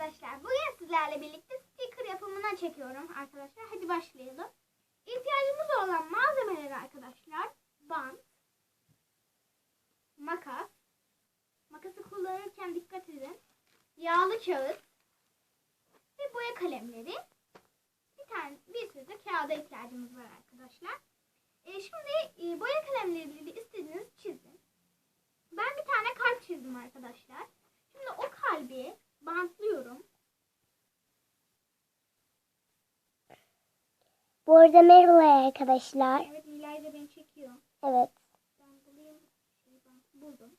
arkadaşlar. Bugün sizlerle birlikte sticker yapımına çekiyorum arkadaşlar. Hadi başlayalım. İhtiyacımız olan malzemeler arkadaşlar. Bant. Makas. Makası kullanırken dikkat edin. Yağlı kağıt. Ve boya kalemleri. Bir tane bir sürü de kağıda ihtiyacımız var arkadaşlar. E, şimdi e, boya kalemleriyle istediğiniz çizin. Ben bir tane kalp çizdim arkadaşlar. Bu arada merhaba arkadaşlar. Evet Nilay da beni çekiyor. Evet. Ben bulayım. Şeyi ben buldum.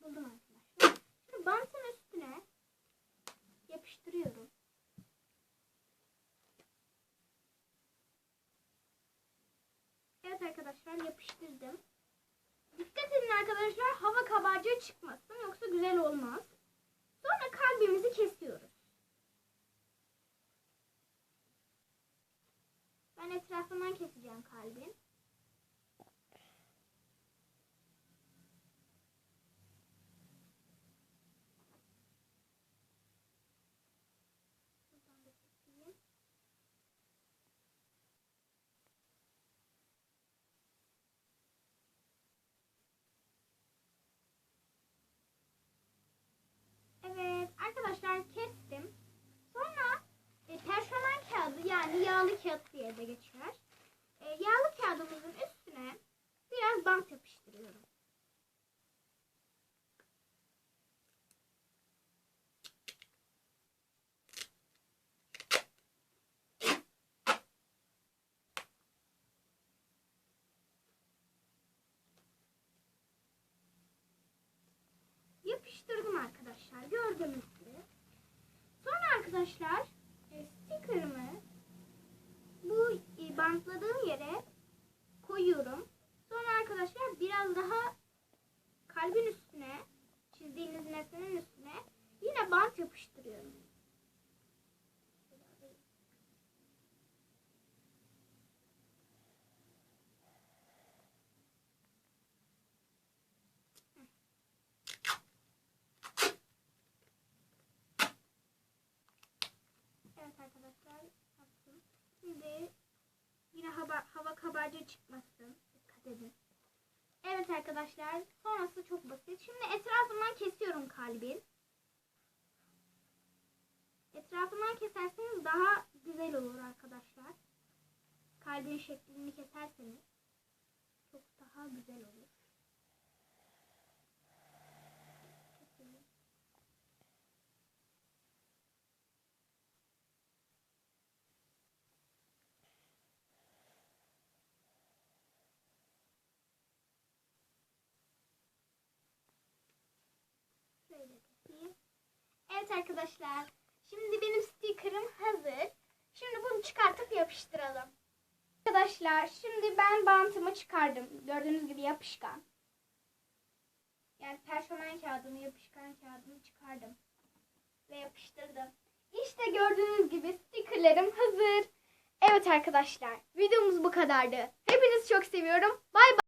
Buldum arkadaşlar. Şimdi bantın üstüne yapıştırıyorum. Evet arkadaşlar yapıştırdım. Dikkat edin arkadaşlar hava kabarcığı çıkmasın yoksa güzel olmaz. Sonra kalbimizi kesiyoruz. Ben etrafından keseceğim kalbin. Buradan da keseyim. Evet arkadaşlar kestim. Sonra e, perşömen kağıdı yani yağlı kağıt diye de geçer. E, yağlı kağıdımızın üstüne biraz bant yapıştırıyorum. Yapıştırdım arkadaşlar gördüğünüz. Sonra arkadaşlar e, sticker'ımı bu e, bantladığım yere koyuyorum. Sonra arkadaşlar biraz daha kalbin üstüne çizdiğiniz nesnenin üstüne yine bant yapıştırıyorum. Evet arkadaşlar yaptım. Şimdi yine hava, hava kabarcığı çıkmasın. Dikkat edin. Evet arkadaşlar sonrası çok basit. Şimdi etrafından kesiyorum kalbin. Etrafından keserseniz daha güzel olur arkadaşlar. Kalbin şeklini keserseniz çok daha güzel olur. Evet arkadaşlar. Şimdi benim sticker'ım hazır. Şimdi bunu çıkartıp yapıştıralım. Arkadaşlar şimdi ben bantımı çıkardım. Gördüğünüz gibi yapışkan. Yani perşömen kağıdını, yapışkan kağıdını çıkardım. Ve yapıştırdım. İşte gördüğünüz gibi stickerlarım hazır. Evet arkadaşlar videomuz bu kadardı. Hepinizi çok seviyorum. Bay bay.